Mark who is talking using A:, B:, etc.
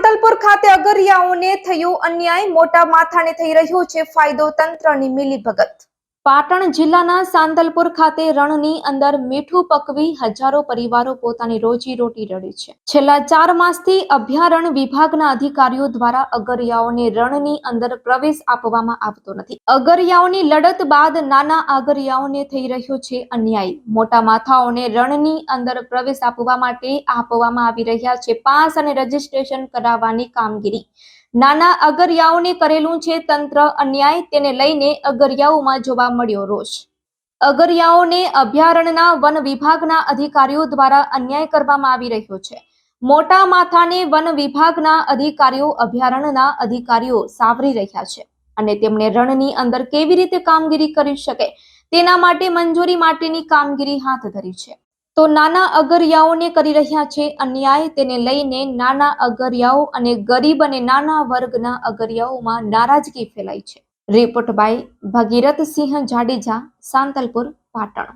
A: સાંતલપુર ખાતે અગરિયાઓને થયો અન્યાય. મોટા માથાને થઈ રહ્યો છે ફાયદો તંત્રની મિલીભગત. પાટણ જિલ્લાના સાંતલપુર ખાતે રણની અંદર મીઠું પકવી હજારો પરિવારો પોતાની રોજી રોટી રડે છે. છેલ્લા ચાર માસથી અભયારણ્ય વિભાગના અધિકારીઓ દ્વારા અગરિયાઓને રણની અંદર પ્રવેશ આપવામાં આવતો નથી. અગરિયાઓની લડત બાદ નાના અગરિયાઓને થઈ રહ્યો છે અન્યાય. મોટા માથાઓને રણની અંદર પ્રવેશ આપવા માટે આપવામાં આવી રહ્યા છે પાસ અને રજીસ્ટ્રેશન કરાવવાની કામગીરી. નાના અગરિયાઓને કરેલું છે તંત્ર અન્યાય, તેને લઈને અગરિયાઓમાં જોવા મળ્યો રોષ. અગરિયાઓને અભયારણ્યના વન વિભાગના અધિકારીઓ દ્વારા અન્યાય કરવામાં આવી રહ્યો છે. મોટા માથાને વન વિભાગના અધિકારીઓ, અભયારણ્યના અધિકારીઓ સાવરી રહ્યા છે અને તેમણે રણની અંદર કેવી રીતે કામગીરી કરી શકે તેના માટે મંજૂરી માટેની કામગીરી હાથ ધરી છે. તો નાના અગરિયાઓને કરી રહ્યા છે. અન્યાય તેને લઈને નાના અગરિયાઓ અને ગરીબ અને નાના વર્ગના અગરિયાઓમાં નારાજગી ફેલાઈ છે. Report by Bhagirathsinh Jadeja, Santalpur, Patan.